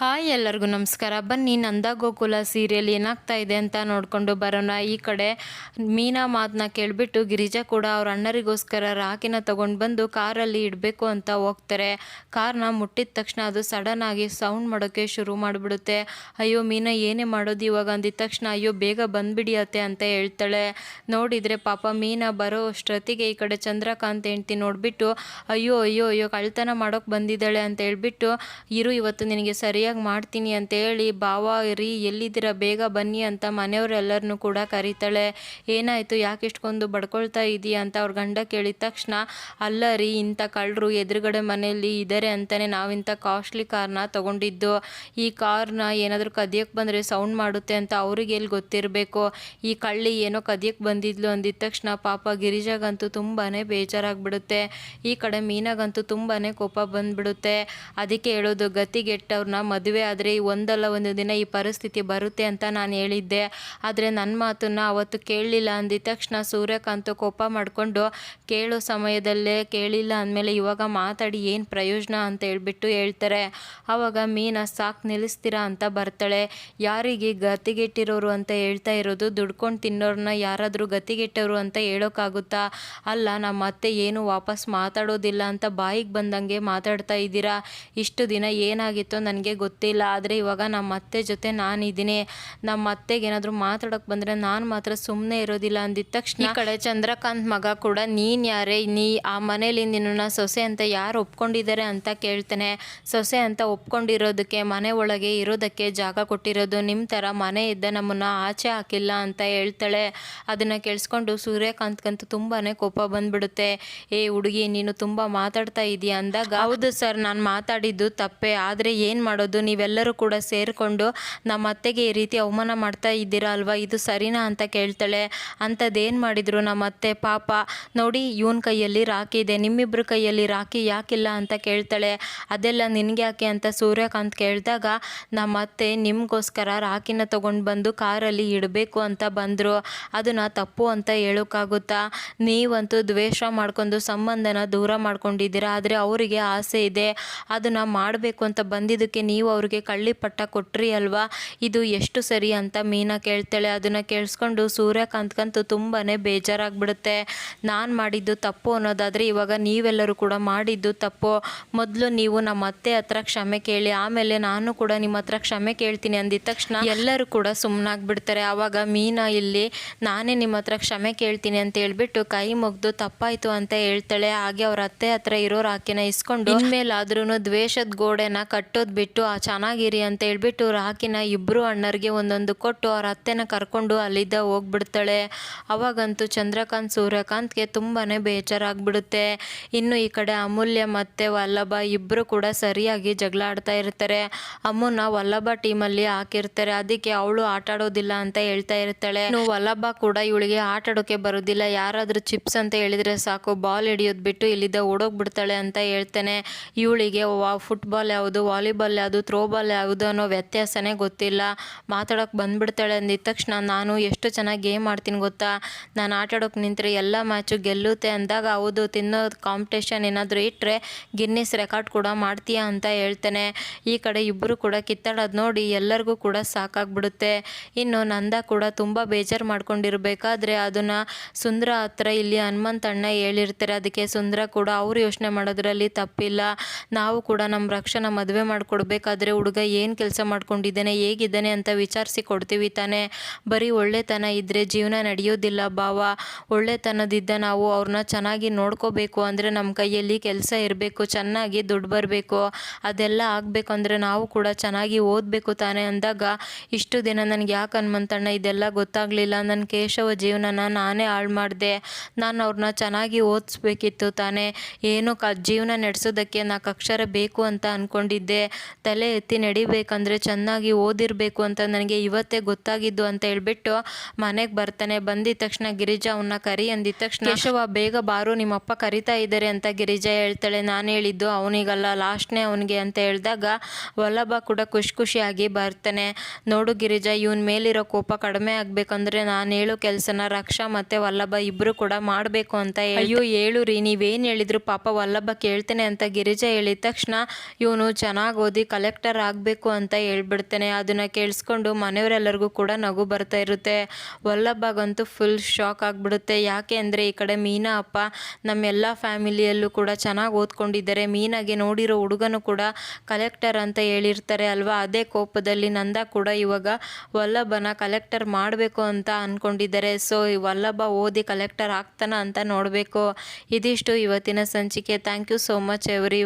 Hi ಎಲ್ಲರಿಗೂ ನಮಸ್ಕಾರ. ಬನ್ನಿ, ನಂದ ಗೋಕುಲ ಸೀರಿಯಲ್ ಏನಾಗ್ತಾ ಇದೆ ಅಂತ ನೋಡಿಕೊಂಡು ಬರೋಣ. ಈ ಕಡೆ ಮೀನಾ ಮಾತನ್ನ ಕೇಳಿಬಿಟ್ಟು ಗಿರಿಜಾ ಕೂಡ ಅವ್ರ ಅಣ್ಣರಿಗೋಸ್ಕರ ರಾಕಿನ ತೊಗೊಂಡು ಬಂದು ಕಾರಲ್ಲಿ ಇಡಬೇಕು ಅಂತ ಹೋಗ್ತಾರೆ. ಕಾರ್ನ ಮುಟ್ಟಿದ ತಕ್ಷಣ ಅದು ಸಡನ್ ಆಗಿ ಸೌಂಡ್ ಮಾಡೋಕ್ಕೆ ಶುರು ಮಾಡಿಬಿಡುತ್ತೆ. ಅಯ್ಯೋ, ಮೀನಾ ಏನೇ ಮಾಡೋದು ಇವಾಗ? ಅಂದಿದ ತಕ್ಷಣ ಅಯ್ಯೋ, ಬೇಗ ಬಂದುಬಿಡಿಯತ್ತೆ ಅಂತ ಹೇಳ್ತಾಳೆ. ನೋಡಿದರೆ ಪಾಪ ಮೀನಾ ಬರೋ ಅಷ್ಟೊತ್ತಿಗೆ ಈ ಕಡೆ ಚಂದ್ರಕಾಂತ್ ಹೆಂಡ್ತಿ ನೋಡಿಬಿಟ್ಟು, ಅಯ್ಯೋ ಅಯ್ಯೋ ಅಯ್ಯೋ ಕಳ್ತನ ಮಾಡೋಕೆ ಬಂದಿದ್ದಾಳೆ ಅಂತ ಹೇಳ್ಬಿಟ್ಟು, ಇರು, ಇವತ್ತು ನಿನಗೆ ಸರಿಯಾಗಿ ಮಾಡ್ತೀನಿ ಅಂತ ಹೇಳಿ ಬಾವ ರೀ ಎಲ್ಲಿದ್ದೀರಾ? ಬೇಗ ಬನ್ನಿ ಅಂತ ಮನೆಯವರೆಲ್ಲರನ್ನು ಕೂಡ ಕರೀತಾಳೆ. ಏನಾಯಿತು? ಯಾಕೆ ಇಷ್ಟೊಂದು ಬಡ್ಕೊಳ್ತಾ ಇದೀಯ? ಅಂತ ಅವ್ರ ಗಂಡ ಕೇಳಿದ ತಕ್ಷಣ, ಅಲ್ಲ ರೀ, ಇಂಥ ಕಳ್ಳರು ಎದುರುಗಡೆ ಮನೆಯಲ್ಲಿ ಇದ್ದಾರೆ ಅಂತಲೇ ನಾವಿಂಥ ಕಾಸ್ಟ್ಲಿ ಕಾರ್ನ ತೊಗೊಂಡಿದ್ದು. ಈ ಕಾರ್ನ ಏನಾದರೂ ಕದಿಯೋಕ್ಕೆ ಬಂದರೆ ಸೌಂಡ್ ಮಾಡುತ್ತೆ ಅಂತ ಅವ್ರಿಗೆ ಎಲ್ಲಿ ಗೊತ್ತಿರಬೇಕು? ಈ ಕಳ್ಳಿ ಏನೋ ಕದಿಯೋಕ್ಕೆ ಬಂದಿದ್ಲು ಅಂದಿದ ತಕ್ಷಣ ಪಾಪ ಗಿರಿಜಾಗಂತೂ ತುಂಬಾ ಬೇಜಾರಾಗ್ಬಿಡುತ್ತೆ. ಈ ಕಡೆ ಮೀನಾಗಂತೂ ತುಂಬಾ ಕೋಪ ಬಂದ್ಬಿಡುತ್ತೆ. ಅದಕ್ಕೆ ಹೇಳೋದು, ಗತಿಗೆಟ್ಟವ್ರನ್ನ ಮದುವೆ ಆದರೆ ಒಂದಲ್ಲ ಒಂದು ದಿನ ಈ ಪರಿಸ್ಥಿತಿ ಬರುತ್ತೆ ಅಂತ ನಾನು ಹೇಳಿದ್ದೆ. ಆದರೆ ನನ್ನ ಮಾತನ್ನು ಅವತ್ತು ಕೇಳಲಿಲ್ಲ ಅಂದಿದ ತಕ್ಷಣ ಸೂರ್ಯಕಾಂತ ಕೋಪ ಮಾಡಿಕೊಂಡು, ಕೇಳೋ ಸಮಯದಲ್ಲೇ ಕೇಳಿಲ್ಲ ಅಂದಮೇಲೆ ಇವಾಗ ಮಾತಾಡಿ ಏನು ಪ್ರಯೋಜನ ಅಂತ ಹೇಳ್ಬಿಟ್ಟು ಹೇಳ್ತಾರೆ. ಆವಾಗ ಮೀನ ಸಾಕು ನಿಲ್ಲಿಸ್ತೀರಾ ಅಂತ ಬರ್ತಾಳೆ. ಯಾರಿಗೆ ಗತಿಗೆಟ್ಟಿರೋರು ಅಂತ ಹೇಳ್ತಾ ಇರೋದು, ದುಡ್ಕೊಂಡು ತಿನ್ನೋರನ್ನ ಯಾರಾದರೂ ಗತಿಗೆಟ್ಟವರು ಅಂತ ಹೇಳೋಕ್ಕಾಗುತ್ತಾ ಅಲ್ಲ, ನಮ್ಮ ಅತ್ತೆ ಏನು ವಾಪಸ್ ಮಾತಾಡೋದಿಲ್ಲ ಅಂತ ಬಾಯಿಗೆ ಬಂದಂಗೆ ಮಾತಾಡ್ತಾ ಇದ್ದೀರಾ? ಇಷ್ಟು ದಿನ ಏನಾಗಿತ್ತೋ ನನಗೆ ಆದರೆ ಇವಾಗ ನಮ್ಮ ಅತ್ತೆ ಜೊತೆ ನಾನಿದ್ದೀನಿ. ನಮ್ಮ ಅತ್ತೆಗೆ ಏನಾದರೂ ಮಾತಾಡೋಕೆ ಬಂದರೆ ನಾನು ಮಾತ್ರ ಸುಮ್ಮನೆ ಇರೋದಿಲ್ಲ ಅಂದಿದ್ದ ತಕ್ಷಣ ಈ ಕಡೆ ಚಂದ್ರಕಾಂತ್ ಮಗ ಕೂಡ ನೀನು ಯಾರೇ ನೀ ಆ ಮನೇಲಿ ನಿನ್ನ ಸೊಸೆ ಅಂತ ಯಾರು ಒಪ್ಕೊಂಡಿದ್ದಾರೆ ಅಂತ ಕೇಳ್ತಾನೆ. ಸೊಸೆ ಅಂತ ಒಪ್ಕೊಂಡಿರೋದಕ್ಕೆ ಮನೆ ಒಳಗೆ ಇರೋದಕ್ಕೆ ಜಾಗ ಕೊಟ್ಟಿರೋದು ನಿಮ್ಮ ಥರ ಮನೆ ಇದ್ದ ನಮ್ಮನ್ನು ಆಚೆ ಹಾಕಿಲ್ಲ ಅಂತ ಹೇಳ್ತಾಳೆ. ಅದನ್ನು ಕೇಳಿಸ್ಕೊಂಡು ಸೂರ್ಯಕಾಂತ್ಗಂತೂ ತುಂಬಾ ಕೋಪ ಬಂದ್ಬಿಡುತ್ತೆ. ಏ ಹುಡುಗಿ ನೀನು ತುಂಬ ಮಾತಾಡ್ತಾ ಇದೀಯ ಅಂದಾಗ ಹೌದು ಸರ್ ನಾನು ಮಾತಾಡಿದ್ದು ತಪ್ಪೆ. ಆದರೆ ಏನು ಮಾಡೋದು? ನೀವೆಲ್ಲರೂ ಕೂಡ ಸೇರಿಕೊಂಡು ನಮ್ಮ ಅತ್ತೆಗೆ ಈ ರೀತಿ ಅವಮಾನ ಮಾಡ್ತಾ ಇದ್ದೀರಾ ಅಲ್ವಾ? ಇದು ಸರಿನಾ ಅಂತ ಕೇಳ್ತಾಳೆ. ಅಂಥದ್ದೇನು ಮಾಡಿದ್ರು ನಮ್ಮ ಅತ್ತೆ? ಪಾಪ, ನೋಡಿ ಇವನ ಕೈಯಲ್ಲಿ ರಾಖಿ ಇದೆ. ನಿಮ್ಮಿಬ್ಬರ ಕೈಯಲ್ಲಿ ರಾಖಿ ಯಾಕಿಲ್ಲ ಅಂತ ಕೇಳ್ತಾಳೆ. ಅದೆಲ್ಲ ನಿನಗೆ ಯಾಕೆ ಅಂತ ಸೂರ್ಯಕಾಂತ್ ಕೇಳಿದಾಗ, ನಮ್ಮ ಅತ್ತೆ ನಿಮಗೋಸ್ಕರ ರಾಖಿನ ತೊಗೊಂಡು ಬಂದು ಕಾರಲ್ಲಿ ಇಡಬೇಕು ಅಂತ ಬಂದರು. ಅದನ್ನು ತಪ್ಪು ಅಂತ ಹೇಳೋಕ್ಕಾಗುತ್ತಾ? ನೀವಂತೂ ದ್ವೇಷ ಮಾಡ್ಕೊಂಡು ಸಂಬಂಧನ ದೂರ ಮಾಡ್ಕೊಂಡಿದ್ದೀರಾ? ಆದರೆ ಅವರಿಗೆ ಆಸೆ ಇದೆ. ಅದನ್ನು ಮಾಡಬೇಕು ಅಂತ ಬಂದಿದ್ದಕ್ಕೆ ನೀವು ಅವ್ರಿಗೆ ಕಳ್ಳಿ ಪಟ್ಟ ಕೊಟ್ರಿ ಅಲ್ವಾ? ಇದು ಎಷ್ಟು ಸರಿ ಅಂತ ಮೀನಾ ಕೇಳ್ತಾಳೆ. ಅದನ್ನು ಕೇಳಿಸ್ಕೊಂಡು ಸೂರ್ಯಕಾಂತ್ಗಂತೂ ತುಂಬಾ ಬೇಜಾರಾಗ್ಬಿಡುತ್ತೆ. ನಾನು ಮಾಡಿದ್ದು ತಪ್ಪು ಅನ್ನೋದಾದರೆ ಇವಾಗ ನೀವೆಲ್ಲರೂ ಕೂಡ ಮಾಡಿದ್ದು ತಪ್ಪು. ಮೊದಲು ನೀವು ನಮ್ಮ ಅತ್ತೆ ಹತ್ರ ಕ್ಷಮೆ ಕೇಳಿ ಆಮೇಲೆ ನಾನು ಕೂಡ ನಿಮ್ಮ ಹತ್ರ ಕ್ಷಮೆ ಕೇಳ್ತೀನಿ ಅಂದಿದ ತಕ್ಷಣ ಎಲ್ಲರೂ ಕೂಡ ಸುಮ್ಮನಾಗ್ಬಿಡ್ತಾರೆ ಆವಾಗ ಮೀನಾ ಇಲ್ಲಿ ನಾನೇ ನಿಮ್ಮ ಹತ್ರ ಕ್ಷಮೆ ಕೇಳ್ತೀನಿ ಅಂತ ಹೇಳ್ಬಿಟ್ಟು ಕೈ ಮುಗ್ದು ತಪ್ಪಾಯಿತು ಅಂತ ಹೇಳ್ತಾಳೆ. ಹಾಗೆ ಅವ್ರ ಅತ್ತೆ ಹತ್ರ ಇರೋ ರಾಕಿನ ಇಸ್ಕೊಂಡು ಇನ್ಮೇಲಾದ್ರೂ ದ್ವೇಷದ ಗೋಡೆನ ಕಟ್ಟೋದು ಬಿಟ್ಟು ಚೆನ್ನಾಗಿರಿ ಅಂತ ಹೇಳ್ಬಿಟ್ಟು ರಾಕಿನ ಇಬ್ಬರು ಅಣ್ಣರಿಗೆ ಒಂದೊಂದು ಕೊಟ್ಟು ಅವ್ರ ಅತ್ತೆನ ಕರ್ಕೊಂಡು ಅಲ್ಲಿದ್ದ ಹೋಗ್ಬಿಡ್ತಾಳೆ. ಅವಾಗಂತೂ ಚಂದ್ರಕಾಂತ್, ಸೂರ್ಯಕಾಂತ್ಗೆ ತುಂಬಾ ಬೇಜಾರಾಗ್ಬಿಡುತ್ತೆ. ಇನ್ನು ಈ ಕಡೆ ಅಮೂಲ್ಯ ಮತ್ತು ವಲ್ಲಭ ಇಬ್ಬರು ಕೂಡ ಸರಿಯಾಗಿ ಜಗಳ ಆಡ್ತಾ ಇರ್ತಾರೆ. ಅಮ್ಮನ ವಲ್ಲಭ ಟೀಮಲ್ಲಿ ಹಾಕಿರ್ತಾರೆ. ಅದಕ್ಕೆ ಅವಳು ಆಟ ಆಡೋದಿಲ್ಲ ಅಂತ ಹೇಳ್ತಾ ಇರ್ತಾಳೆ. ಇನ್ನು ವಲ್ಲಭ ಕೂಡ ಇವಳಿಗೆ ಆಟ ಆಡೋಕೆ ಬರೋದಿಲ್ಲ. ಯಾರಾದರೂ ಚಿಪ್ಸ್ ಅಂತ ಹೇಳಿದರೆ ಸಾಕು, ಬಾಲ್ ಹಿಡಿಯೋದು ಬಿಟ್ಟು ಇಲ್ಲಿದ್ದ ಓಡೋಗ್ಬಿಡ್ತಾಳೆ ಅಂತ ಹೇಳ್ತಾನೆ. ಇವಳಿಗೆ ಫುಟ್ಬಾಲ್ ಯಾವುದು, ವಾಲಿಬಾಲ್ ಯಾವುದು ಥ್ರೋಬಾಲ್ ಯಾವುದು ಅನ್ನೋ ವ್ಯತ್ಯಾಸನೇ ಗೊತ್ತಿಲ್ಲ. ಮಾತಾಡೋಕೆ ಬಂದುಬಿಡ್ತಾಳೆ ಅಂದಿದ್ದ ತಕ್ಷಣ ನಾನು ಎಷ್ಟು ಚೆನ್ನಾಗಿ ಗೇಮ್ ಆಡ್ತೀನಿ ಗೊತ್ತಾ? ನಾನು ಆಟಾಡೋಕೆ ನಿಂತರೆ ಎಲ್ಲ ಮ್ಯಾಚು ಗೆಲ್ಲುತ್ತೆ ಅಂದಾಗ ಹೌದು, ತಿನ್ನೋ ಕಾಂಪಿಟೇಷನ್ ಏನಾದರೂ ಇಟ್ಟರೆ ಗಿನ್ನಿಸ್ ರೆಕಾರ್ಡ್ ಕೂಡ ಮಾಡ್ತೀಯಾ ಅಂತ ಹೇಳ್ತೇನೆ. ಈ ಕಡೆ ಇಬ್ಬರು ಕೂಡ ಕಿತ್ತಾಡೋದು ನೋಡಿ ಎಲ್ಲರಿಗೂ ಕೂಡ ಸಾಕಾಗ್ಬಿಡುತ್ತೆ. ಇನ್ನು ನಂದ ಕೂಡ ತುಂಬ ಬೇಜಾರು ಮಾಡ್ಕೊಂಡಿರಬೇಕಾದ್ರೆ ಅದನ್ನು ಸುಂದರ ಹತ್ರ ಇಲ್ಲಿ ಹನುಮಂತಣ್ಣ ಹೇಳಿರ್ತಾರೆ. ಅದಕ್ಕೆ ಸುಂದರ ಕೂಡ ಅವರು ಯೋಚನೆ ಮಾಡೋದ್ರಲ್ಲಿ ತಪ್ಪಿಲ್ಲ. ನಾವು ಕೂಡ ನಮ್ಮ ರಕ್ಷಣ ಮದುವೆ ಮಾಡಿಕೊಡ್ಬೇಕಾದ್ರೆ ಹುಡುಗ ಏನು ಕೆಲಸ ಮಾಡ್ಕೊಂಡಿದ್ದಾನೆ, ಹೇಗಿದ್ದಾನೆ ಅಂತ ವಿಚಾರಿಸಿ ಕೊಡ್ತೀವಿ ತಾನೇ. ಬರೀ ಒಳ್ಳೆತನ ಇದ್ದರೆ ಜೀವನ ನಡೆಯೋದಿಲ್ಲ ಭಾವ. ಒಳ್ಳೆತನದಿದ್ದ ನಾವು ಅವ್ರನ್ನ ಚೆನ್ನಾಗಿ ನೋಡ್ಕೋಬೇಕು ಅಂದರೆ ನಮ್ಮ ಕೈಯಲ್ಲಿ ಕೆಲಸ ಇರಬೇಕು, ಚೆನ್ನಾಗಿ ದುಡ್ಡು ಬರಬೇಕು. ಅದೆಲ್ಲ ಆಗಬೇಕು ಅಂದರೆ ನಾವು ಕೂಡ ಚೆನ್ನಾಗಿ ಓದಬೇಕು ತಾನೇ ಅಂದಾಗ, ಇಷ್ಟು ದಿನ ನನಗೆ ಯಾಕೆ ಹನುಮಂತಣ್ಣ ಇದೆಲ್ಲ ಗೊತ್ತಾಗಲಿಲ್ಲ. ನನ್ನ ಕೇಶವ ಜೀವನನ ನಾನೇ ಹಾಳು ಮಾಡಿದೆ. ನಾನು ಅವ್ರನ್ನ ಚೆನ್ನಾಗಿ ಓದಿಸ್ಬೇಕಿತ್ತು ತಾನೇ. ಏನು ಕ ಜೀವನ ನಡೆಸೋದಕ್ಕೆ ನಾಲ್ಕು ಅಕ್ಷರ ಬೇಕು ಅಂತ ಅಂದ್ಕೊಂಡಿದ್ದೆ ತಲೆ ಎತ್ತಿ ನಡಿಬೇಕಂದ್ರೆ ಚೆನ್ನಾಗಿ ಓದಿರಬೇಕು ಅಂತ ನನಗೆ ಇವತ್ತೇ ಗೊತ್ತಾಗಿದ್ದು ಅಂತ ಹೇಳ್ಬಿಟ್ಟು ಮನೆಗೆ ಬರ್ತಾನೆ. ಬಂದಿದ ತಕ್ಷಣ ಗಿರಿಜಾ ಅವನ್ನ ಕರಿ ಅಂದಿದ ತಕ್ಷಣ ಕೇಶವ ಬೇಗ ಬಾರು ನಿಮ್ಮಪ್ಪ ಕರಿತಾ ಇದ್ದಾರೆ ಅಂತ ಗಿರಿಜಾ ಹೇಳ್ತಾಳೆ. ನಾನು ಹೇಳಿದ್ದು ಅವನಿಗಲ್ಲ ಲಾಸ್ಟ್ನೇ ಅವನಿಗೆ ಅಂತ ಹೇಳಿದಾಗ ವಲ್ಲಭ ಕೂಡ ಖುಷಿ ಖುಷಿಯಾಗಿ ಬರ್ತಾನೆ. ನೋಡು ಗಿರಿಜಾ ಇವನ್ ಮೇಲಿರೋ ಕೋಪ ಕಡಿಮೆ ಆಗ್ಬೇಕಂದ್ರೆ ನಾನು ಹೇಳು ಕೆಲಸನ ರಕ್ಷಾ ಮತ್ತೆ ವಲ್ಲಭ ಇಬ್ರು ಕೂಡ ಮಾಡಬೇಕು ಅಂತ ಅಯ್ಯೋ ಹೇಳು ರೀ ನೀವೇನು ಹೇಳಿದ್ರು? ಪಾಪ ವಲ್ಲಭ ಕೇಳ್ತೇನೆ ಅಂತ ಗಿರಿಜಾ ಹೇಳಿದ ತಕ್ಷಣ ಇವನು ಚೆನ್ನಾಗಿ ಓದಿ ಕಲೆ ಕಲೆಕ್ಟರ್ ಆಗಬೇಕು ಅಂತ ಹೇಳ್ಬಿಡ್ತಾನೆ. ಅದನ್ನು ಕೇಳಿಸ್ಕೊಂಡು ಮನೆಯವರೆಲ್ಲರಿಗೂ ಕೂಡ ನಗು ಬರ್ತಾ ಇರುತ್ತೆ. ವಲ್ಲಭಾಗಂತೂ ಫುಲ್ ಶಾಕ್ ಆಗಿಬಿಡುತ್ತೆ. ಯಾಕೆ ಅಂದರೆ ಈ ಕಡೆ ಮೀನಾ ಅಪ್ಪ ನಮ್ಮೆಲ್ಲ ಫ್ಯಾಮಿಲಿಯಲ್ಲೂ ಕೂಡ ಚೆನ್ನಾಗಿ ಓದ್ಕೊಂಡಿದ್ದಾರೆ. ಮೀನಾಗೆ ನೋಡಿರೋ ಹುಡುಗನು ಕೂಡ ಕಲೆಕ್ಟರ್ ಅಂತ ಹೇಳಿರ್ತಾರೆ ಅಲ್ವಾ? ಅದೇ ಕೋಪದಲ್ಲಿ ನಂದ ಕೂಡ ಇವಾಗ ವಲ್ಲಭನ ಕಲೆಕ್ಟರ್ ಮಾಡಬೇಕು ಅಂತ ಅಂದ್ಕೊಂಡಿದ್ದಾರೆ ಸೊ ಈ ವಲ್ಲಭ ಓದಿ ಕಲೆಕ್ಟರ್ ಆಗ್ತಾನ ಅಂತ ನೋಡಬೇಕು. ಇದಿಷ್ಟು ಇವತ್ತಿನ ಸಂಚಿಕೆ. Thank you so much every